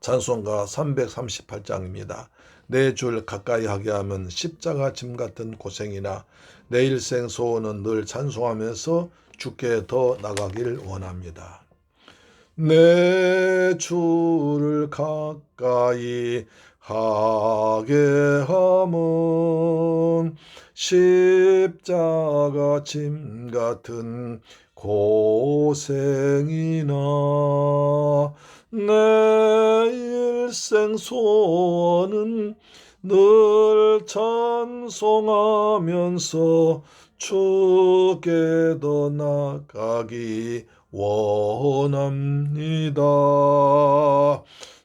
찬송가 338장입니다. 내 줄 가까이 하게 하면 십자가 짐 같은 고생이나 내 일생 소원은 늘 찬송하면서 주께 더 나가길 원합니다. 내 주를 가까이 하게 함은 십자가 짐 같은 고생이나 내 일생 소원은 늘 찬송하면서 주께 더 나가기 원합니다.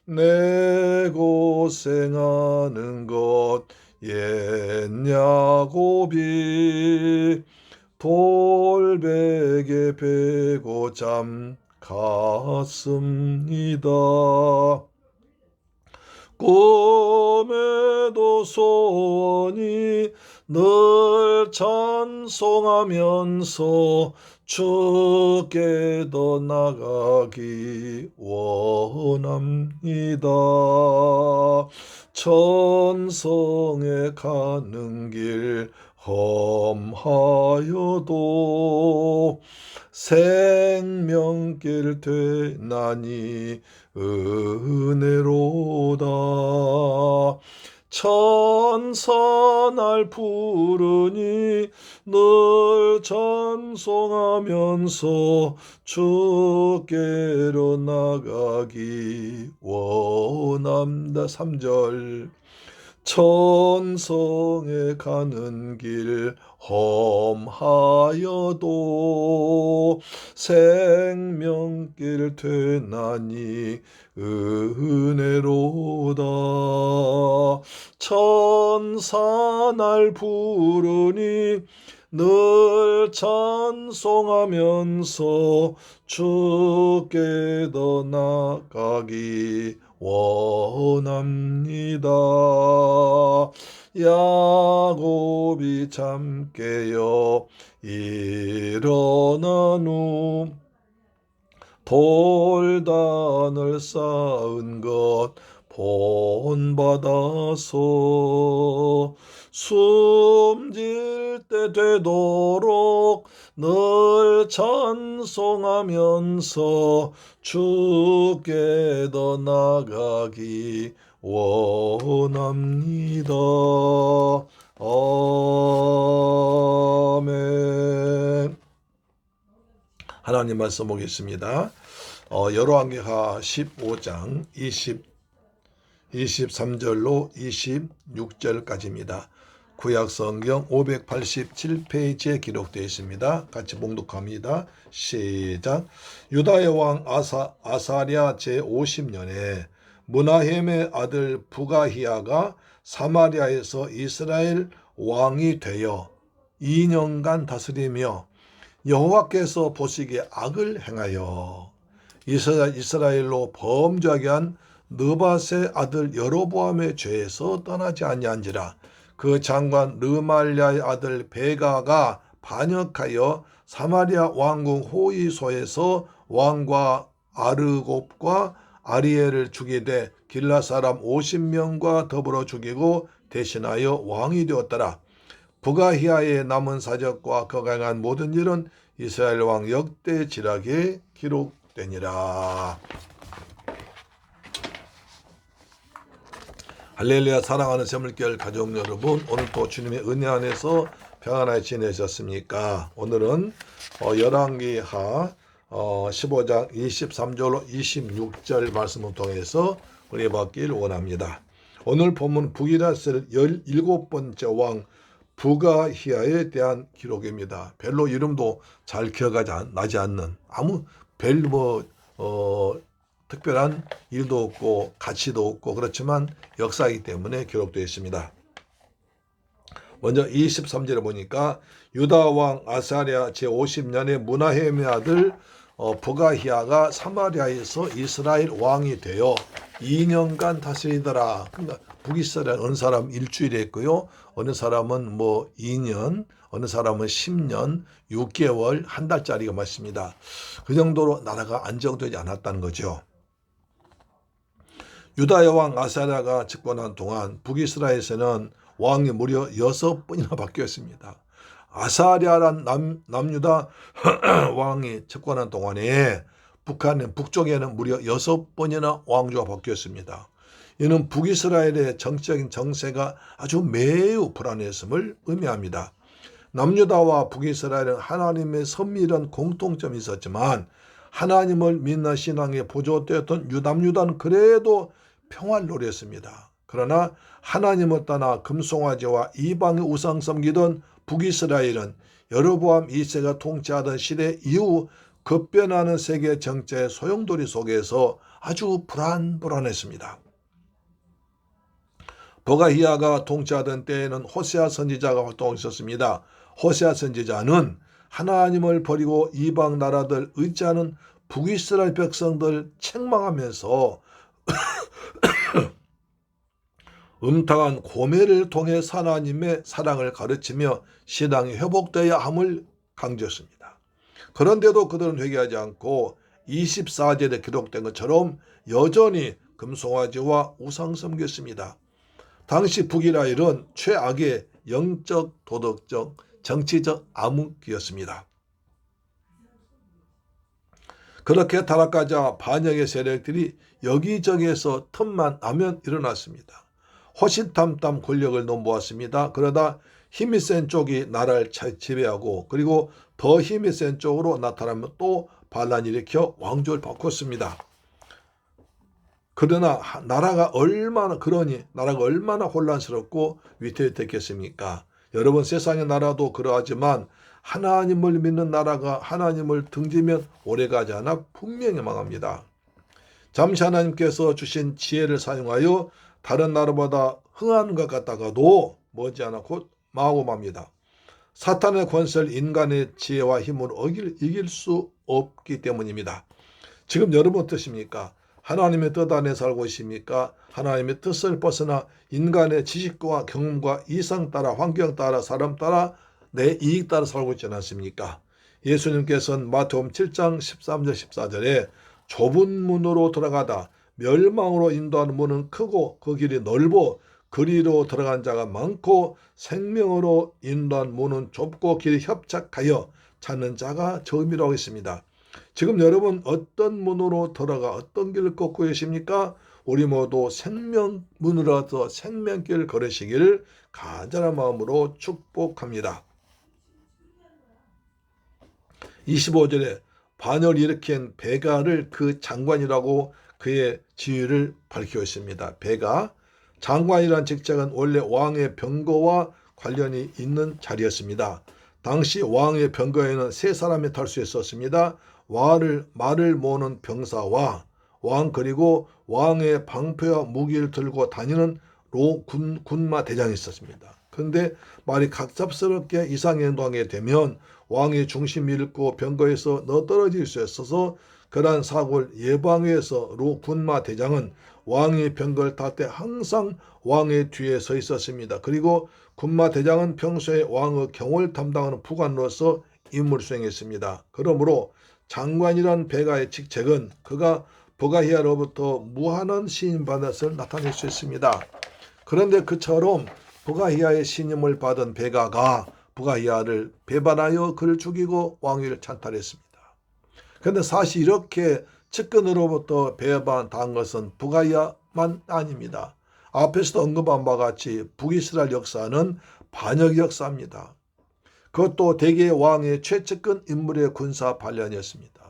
내 고생하는 것 옛 야곱이 돌베개 베고 잠 갔습니다. 꿈에도 소원이 늘 찬송하면서 주께 더 나가기 원합니다. 천성에 가는 길 험하여도 생명길 되나니 은혜로다. 천사 날 부르니 늘 찬송하면서 주께로 나가기 원합니다. 3절 천성에 가는 길 험하여도 생명길 되나니 은혜로다 천사 날 부르니 늘 찬송하면서 주께 더 나가기 원합니다. 야곱이 잠 깨어 일어난 후 돌단을 쌓은 것 본받아서 숨질 때 되도록 늘 찬송하면서 주께 더 나가기 원합니다. 아멘. 하나님 말씀 보겠습니다. 어, 열왕기하 15장 20 23절로 26절까지입니다. 구약 성경 587페이지에 기록되어 있습니다. 같이 봉독합니다. 시작. 유다의 왕 아사 아사랴 제 50년에 문하햄의 아들 부가히야가 사마리아에서 이스라엘 왕이 되어 2년간 다스리며 여호와께서 보시기에 악을 행하여 이스라엘로 범죄하게 한 느바세 아들 여로보암의 죄에서 떠나지 아니한지라 그 장관 르말랴의 아들 베가가 반역하여 사마리아 왕궁 호이소에서 왕과 아르곱과 아리엘을 죽이되 길라 사람 50명과 더불어 죽이고 대신하여 왕이 되었더라. 부가히아의 남은 사적과 그가 행한 모든 일은 이스라엘 왕 역대 지락에 기록되니라. 할렐루야 사랑하는 새물결 가족 여러분 오늘도 주님의 은혜 안에서 평안하게 지내셨습니까? 오늘은 어, 열왕기하 어, 15장 23절로 26절 말씀을 통해서 은혜 받길 원합니다. 오늘 본문 북이라스의 17번째 왕 부가히아에 대한 기록입니다. 별로 이름도 잘 기억하지 않- 나지 않는 아무 별뭐 어, 특별한 일도 없고 가치도 없고 그렇지만 역사이기 때문에 기록되어 있습니다. 먼저 23절에 보니까 유다 왕 아사랴 제50년에 문하헤의 아들 어, 부가히아가 사마리아에서 이스라엘 왕이 되어 2년간 다스리더라. 그러니까 북이스라엘 어느 사람 일주일에 있고요. 어느 사람은 뭐 2년, 어느 사람은 10년, 6개월, 한 달짜리가 맞습니다. 그 정도로 나라가 안정되지 않았다는 거죠. 유다 여왕 아사랴가 집권한 동안 북이스라엘에서는 왕이 무려 여섯 번이나 바뀌었습니다. 아사랴란 남, 남유다 왕이 집권한 동안에 북한 북쪽에는 무려 여섯 번이나 왕조가 바뀌었습니다. 이는 북이스라엘의 정치적인 정세가 아주 매우 불안했음을 의미합니다. 남유다와 북이스라엘은 하나님의 선밀한 공통점이 있었지만 하나님을 믿는 신앙에 보조되었던 유담유다는 그래도 평화를 노렸습니다. 그러나 하나님을 떠나 금송아지와 이방의 우상 섬기던 북이스라엘은 여로보암 2세가 통치하던 시대 이후 급변하는 세계 정체의 소용돌이 속에서 아주 불안불안했습니다. 버가히아가 통치하던 때에는 호세아 선지자가 활동했었습니다. 호세아 선지자는 하나님을 버리고 이방 나라들 의지하는 북이스라엘 백성들 책망하면서 음탕한 고매를 통해 하나님의 사랑을 가르치며 신앙이 회복되어야 함을 강조했습니다. 그런데도 그들은 회개하지 않고 24절에 기록된 것처럼 여전히 금송아지와 우상 섬겼습니다. 당시 북이라엘은 최악의 영적, 도덕적, 정치적 암흑기였습니다. 그렇게 타락하자 반역의 세력들이 여기저기에서 틈만 나면 일어났습니다. 호신탐탐 권력을 넘보았습니다. 그러다 힘이 센 쪽이 나라를 지배하고 그리고 더 힘이 센 쪽으로 나타나면 또 반란 일으켜 왕조를 바꿨습니다. 그러나 나라가 얼마나 그러니 나라가 얼마나 혼란스럽고 위태위태했겠습니까? 여러분 세상의 나라도 그러하지만 하나님을 믿는 나라가 하나님을 등지면 오래가지 않아 분명히 망합니다. 잠시 하나님께서 주신 지혜를 사용하여 다른 나라보다 흥한 것 같다가도 머지않아 곧 맙니다. 사탄의 권세를 인간의 지혜와 힘으로 어길, 이길 수 없기 때문입니다. 지금 여러분 어떠십니까? 하나님의 뜻 안에 살고 있습니까? 하나님의 뜻을 벗어나 인간의 지식과 경험과 이상 따라 환경 따라 사람 따라 내 이익 따라 살고 있지 않습니까? 예수님께서는 마태음 7장 13절 14절에 좁은 문으로 들어가다 멸망으로 인도하는 문은 크고 그 길이 넓어 그리로 들어간 자가 많고 생명으로 인도한 문은 좁고 길이 협착하여 찾는 자가 적음이라고 했습니다. 지금 여러분 어떤 문으로 들어가 어떤 길을 걷고 계십니까? 우리 모두 생명문으로서 생명길 걸으시기를 간절한 마음으로 축복합니다. 25절에 반열 일으킨 베가를 그 장관이라고 그의 지위를 밝히고 있습니다. 베가 장관이란 직책은 원래 왕의 병거와 관련이 있는 자리였습니다. 당시 왕의 병거에는 세 사람이 탈수 있었습니다. 말을 말을 모는 병사와 왕 그리고 왕의 방패와 무기를 들고 다니는 로 군, 군마 대장이 있었습니다. 그런데 말이 갑작스럽게 이상 행동하게 되면 왕의 중심 잃고 병거에서 너떨어질 수 있어서 그러한 사고를 예방하기 위해서 로 군마 대장은 왕의 병거를 탈 때 항상 왕의 뒤에 서 있었습니다. 그리고 군마 대장은 평소에 왕의 경호를 담당하는 부관으로서 임무를 수행했습니다. 그러므로 장관이란 베가의 직책은 그가 버가히아로부터 무한한 신임받았을 나타낼 수 있습니다. 그런데 그처럼 부가히아의 신임을 받은 베가가 부가히아를 배반하여 그를 죽이고 왕위를 찬탈했습니다. 그런데 사실 이렇게 측근으로부터 배반당한 것은 부가히아만 아닙니다. 앞에서도 언급한 바와 같이 북이스라엘 역사는 반역 역사입니다. 그것도 대개 왕의 최측근 인물의 군사 반란이었습니다.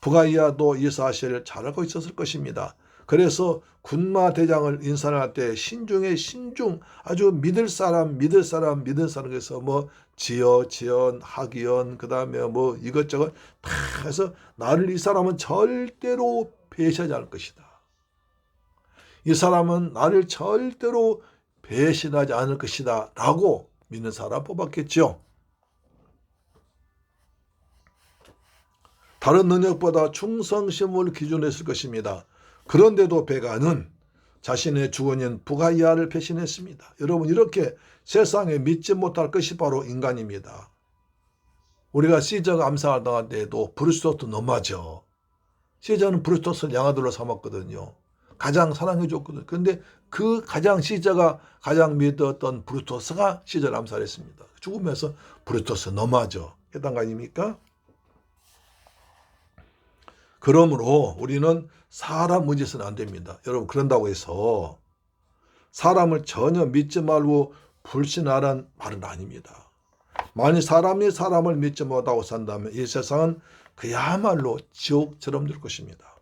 북아이야도 이 사실을 잘 알고 있었을 것입니다. 그래서 군마 대장을 인사할 때 신중에 신중 아주 믿을 사람 믿을 사람 믿을 사람 그래서 뭐 지어 지연 하기연 그다음에 뭐 이것저것 다 해서 나를 이 사람은 절대로 배신하지 않을 것이다. 이 사람은 나를 절대로 배신하지 않을 것이다. 라고 믿는 사람 뽑았겠죠. 다른 능력보다 충성심을 기준으로 했을 것입니다. 그런데도 베가는 자신의 주원인 부가이아를 배신했습니다. 여러분 이렇게 세상에 믿지 못할 것이 바로 인간입니다. 우리가 시저가 암살을 당할 때에도 브루스토스 너무하죠. 시저는 브루스토스를 양아들로 삼았거든요. 가장 사랑해 줬거든요. 그런데 그 가장 시저가 가장 믿었던 브루토스가 시저를 암살했습니다. 죽으면서 브루토스 너무하죠. 해당 거 아닙니까? 그러므로 우리는 사람 문제서는 안 됩니다. 여러분 그런다고 해서 사람을 전혀 믿지 말고 불신하라는 말은 아닙니다. 만약 사람이 사람을 믿지 못하고 산다면 이 세상은 그야말로 지옥처럼 될 것입니다.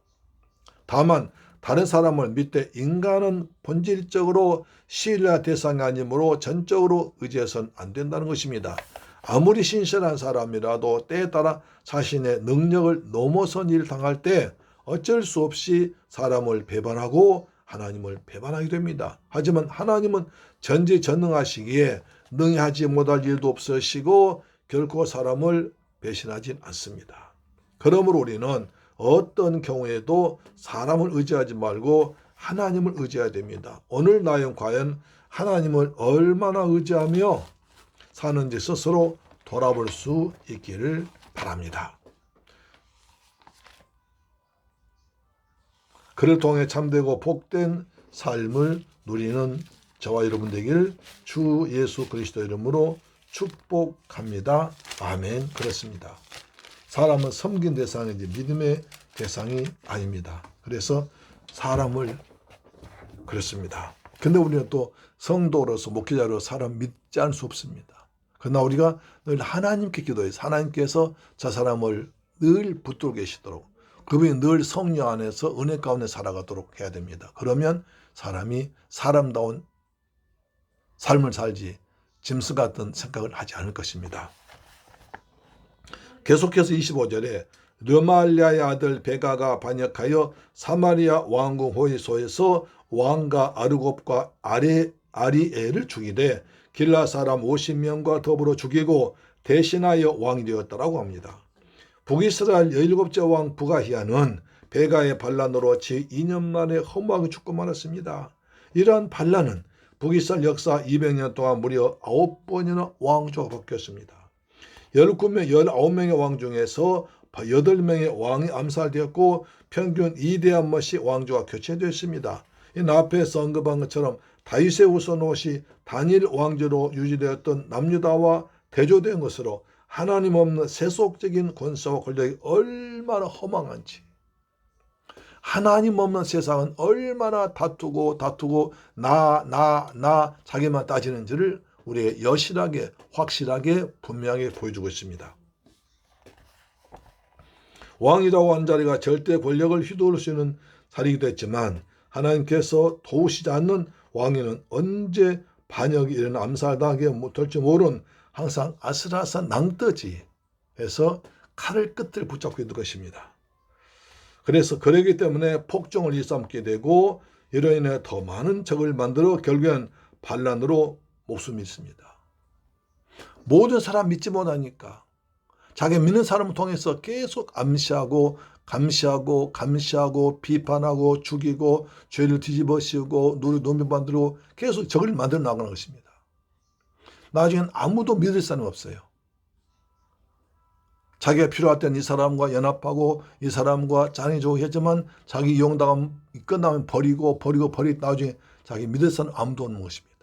다만 다른 사람을 믿되 인간은 본질적으로 신뢰 대상이 아니므로 전적으로 의지해서는 안 된다는 것입니다. 아무리 신실한 사람이라도 때에 따라 자신의 능력을 넘어선 일을 당할 때 어쩔 수 없이 사람을 배반하고 하나님을 배반하게 됩니다. 하지만 하나님은 전지전능하시기에 능히 하지 못할 일도 없으시고 결코 사람을 배신하진 않습니다. 그러므로 우리는 어떤 경우에도 사람을 의지하지 말고 하나님을 의지해야 됩니다. 오늘 나는 과연 하나님을 얼마나 의지하며 사는지 스스로 돌아볼 수 있기를 바랍니다. 그를 통해 참되고 복된 삶을 누리는 저와 여러분 되길 주 예수 그리스도 이름으로 축복합니다. 아멘. 그렇습니다. 사람은 섬긴 대상이지 믿음의 대상이 아닙니다. 그래서 사람을 그렇습니다. 근데 우리는 또 성도로서 목회자로 사람 믿지 않을 수 없습니다. 그러나 우리가 늘 하나님께 기도해서 하나님께서 저 사람을 늘 붙들고 계시도록 그분이 늘 성령 안에서 은혜 가운데 살아가도록 해야 됩니다. 그러면 사람이 사람다운 삶을 살지 짐승 같은 생각을 하지 않을 것입니다. 계속해서 25절에 르말리아의 아들 베가가 반역하여 사마리아 왕궁 호이소에서 왕과 아르곱과 아리, 아리엘을 죽이되 길라 사람 50명과 더불어 죽이고 대신하여 왕이 되었다라고 합니다. 북이스라엘 17째 왕 부가히아는 베가의 반란으로 제2년 만에 허무하게 죽고 말았습니다. 이러한 반란은 북이스라엘 역사 200년 동안 무려 9번이나 왕조가 바뀌었습니다. 19명, 19명의 왕 중에서 8명의 왕이 암살되었고 평균 2대 한 번씩 왕조가 교체되었습니다. 이 앞에서 언급한 것처럼 다윗의 우선 옷이 단일 왕조로 유지되었던 남유다와 대조된 것으로 하나님 없는 세속적인 권세와 권력이 얼마나 허망한지 하나님 없는 세상은 얼마나 다투고 다투고 나 나 나 자기만 따지는지를 우리의 여실하게 확실하게 분명하게 보여주고 있습니다. 왕이라고 한 자리가 절대 권력을 휘두를 수 있는 자리이기도 했지만 하나님께서 도우시지 않는 왕위는 언제 반역이 일어나 암살당하게 못할지 모르는 항상 아슬아슬한 낭떠지 해서 칼을 끝을 붙잡고 있는 것입니다. 그래서 그러기 때문에 폭정을 일삼게 되고 이로 인해 더 많은 적을 만들어 결국엔 반란으로 목숨이 있습니다. 모든 사람 믿지 못하니까 자기 믿는 사람을 통해서 계속 암시하고 감시하고 감시하고 비판하고 죽이고 죄를 뒤집어 씌우고 누리 노면 만들고 계속 적을 만들어 나가는 것입니다. 나중엔 아무도 믿을 사람 없어요. 자기가 필요할 땐 이 사람과 연합하고 이 사람과 짱이 좋고 했지만 자기 이용당하면 끝나면 버리고 버리고 버리 나중에 자기 믿을 사람 아무도 없는 것입니다.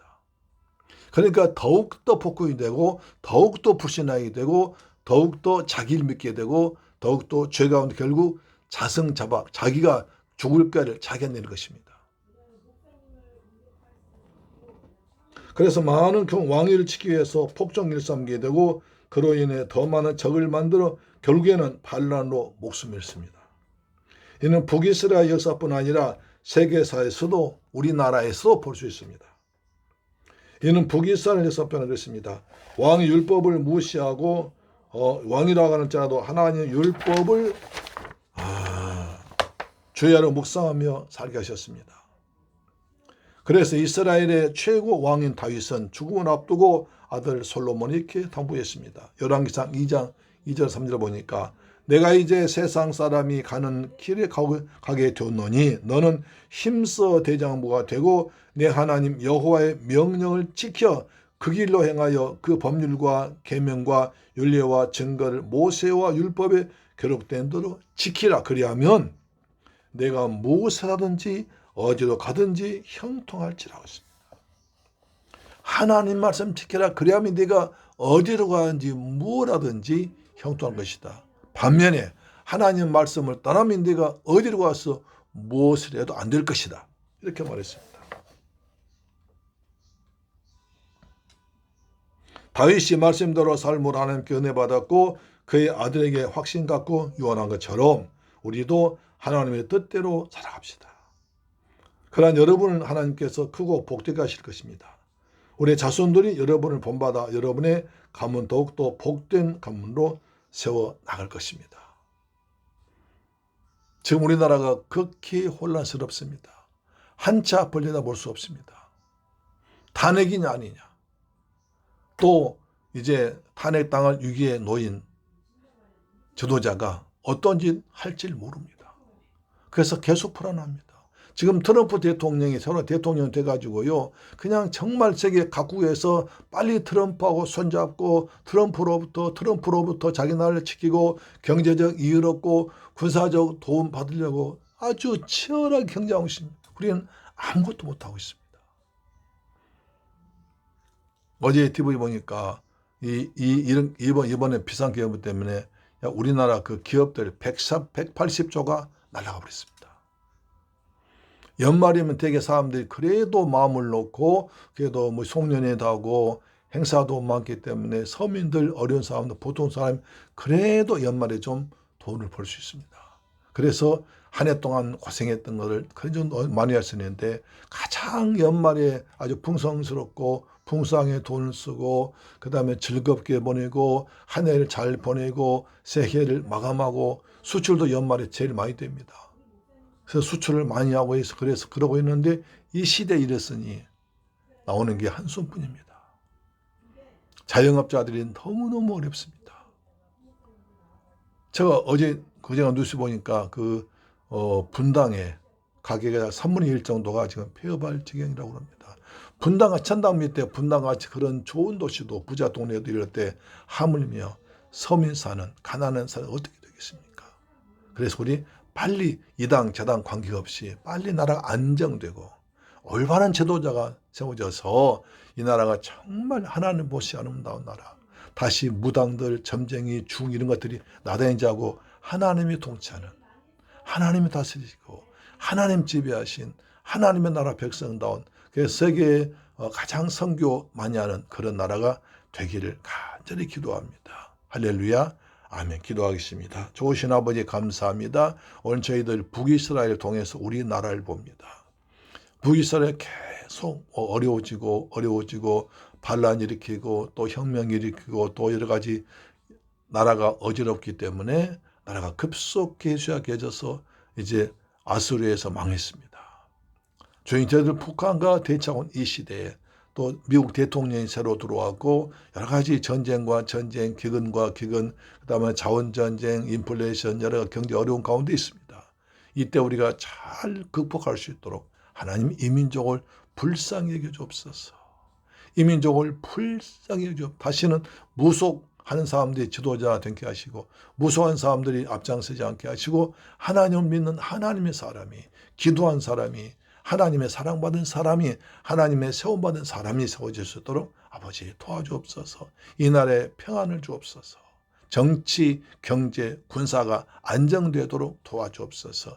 그러니까 더욱더 폭군이 되고 더욱더 불신하게 되고 더욱더 자기를 믿게 되고 더욱더 죄 가운데 결국 자승자박 자기가 죽을 뼈를 자기가 내는 것입니다. 그래서 많은 경- 왕위를 지키기 위해서 폭정 일 삼게 되고 그로 인해 더 많은 적을 만들어 결국에는 반란으로 목숨을 잃습니다. 이는 북이스라엘 역사뿐 아니라 세계사에서도 우리나라에서 볼수 있습니다. 이는 북이스라엘 역사뿐 그렇습니다. 왕이 율법을 무시하고 어, 왕이라고 하는 자도 하나님의 율법을 아, 주야로 묵상하며 살게 하셨습니다. 그래서 이스라엘의 최고 왕인 다윗은 죽음을 앞두고 아들 솔로몬이 이렇게 당부했습니다. 열왕기상 2장 2절 3절 보니까 내가 이제 세상 사람이 가는 길에 가게 되었노니 너는 힘써 대장부가 되고 내 하나님 여호와의 명령을 지켜 그 길로 행하여 그 법률과 계명과 윤례와 증거를 모세와 율법에 기록된 대로 지키라 그리하면 내가 무엇을 하든지 어디로 가든지 형통할지라고 했습니다. 하나님 말씀 지켜라 그리하면 네가 어디로 가든지 무엇 하든지 형통할 것이다. 반면에 하나님 말씀을 떠나면 네가 어디로 가서 무엇을 해도 안 될 것이다. 이렇게 말했습니다. 다윗이 말씀대로 삶을 하나님께 은혜 받았고 그의 아들에게 확신 갖고 유언한 것처럼 우리도 하나님의 뜻대로 살아갑시다. 그러한 여러분을 하나님께서 크고 복되게 하실 것입니다. 우리 자손들이 여러분을 본받아 여러분의 가문 더욱더 복된 가문으로 세워 나갈 것입니다. 지금 우리나라가 극히 혼란스럽습니다. 한차 벌려다 볼 수 없습니다. 탄핵이냐 아니냐. 또 이제 탄핵당할 위기에 놓인 지도자가 어떤 짓 할지 모릅니다. 그래서 계속 불안합니다. 지금 트럼프 대통령이 새로 대통령 돼가지고요. 그냥 정말 세계 각국에서 빨리 트럼프하고 손잡고 트럼프로부터 트럼프로부터 자기 나라를 지키고 경제적 얻고 군사적 도움 받으려고 아주 치열하게 경쟁하고 있습니다. 우리는 아무것도 못하고 있습니다. 어제 TV 보니까 이, 이, 이런, 이번, 이번에 비상기업 때문에 우리나라 그 기업들 140, 180조가 날아가 버렸습니다. 연말이면 되게 사람들이 그래도 마음을 놓고 그래도 뭐 송년회도 하고 행사도 많기 때문에 서민들 어려운 사람들 보통 사람 그래도 연말에 좀 돈을 벌 수 있습니다. 그래서 한 해 동안 고생했던 것을 그래도 많이 했었는데 가장 연말에 아주 풍성스럽고 풍성하게 돈을 쓰고 그 다음에 즐겁게 보내고 한 해를 잘 보내고 새해를 마감하고 수출도 연말에 제일 많이 됩니다. 그래서 수출을 많이 하고 해서 그래서 그러고 있는데 이 시대에 이랬으니 나오는 게 한숨뿐입니다. 자영업자들이 너무너무 어렵습니다. 제가 어제 그제가 뉴스 보니까 그 어, 분당에 가게가 3분의 1 정도가 지금 폐업할 지경이라고 합니다. 분당과 천당 밑에 분당같이 그런 좋은 도시도 부자 동네도 이럴 때 하물며 서민 사는 가난한 사는 어떻게 되겠습니까? 그래서 우리 빨리 이당 저당 관계없이 빨리 나라가 안정되고 올바른 지도자가 세워져서 이 나라가 정말 하나님 보시 아름다운 나라 다시 무당들 점쟁이 중 이런 것들이 나다니자고 하나님이 통치하는 하나님이 다스리시고 하나님 지배하신 하나님의 나라 백성다운 그 세계에 어, 가장 선교 많이 하는 그런 나라가 되기를 간절히 기도합니다. 할렐루야. 아멘. 기도하겠습니다. 좋으신 아버지 감사합니다. 오늘 저희들 북이스라엘 통해서 우리나라를 봅니다. 북이스라엘 계속 어려워지고 어려워지고 반란 일으키고 또 혁명 일으키고 또 여러 가지 나라가 어지럽기 때문에 나라가 급속히 쇠약해져서 이제 아수르에서 망했습니다. 주인 저희들 북한과 대차온 이 시대에 또 미국 대통령이 새로 들어왔고 여러 가지 전쟁과 전쟁, 기근과 기근, 그다음에 자원 전쟁, 인플레이션 여러 경제 어려운 가운데 있습니다. 이때 우리가 잘 극복할 수 있도록 하나님 이민족을 불쌍히 여겨 주옵소서. 이민족을 불쌍히 여겨 주 다시는 무속하는 사람들이 지도자 되게 하시고 무속한 사람들이 앞장서지 않게 하시고 하나님을 믿는 하나님의 사람이 기도한 사람이 하나님의 사랑받은 사람이 하나님의 세움받은 사람이 세워질 수 있도록 아버지 도와주옵소서. 이 나라에 평안을 주옵소서. 정치, 경제, 군사가 안정되도록 도와주옵소서.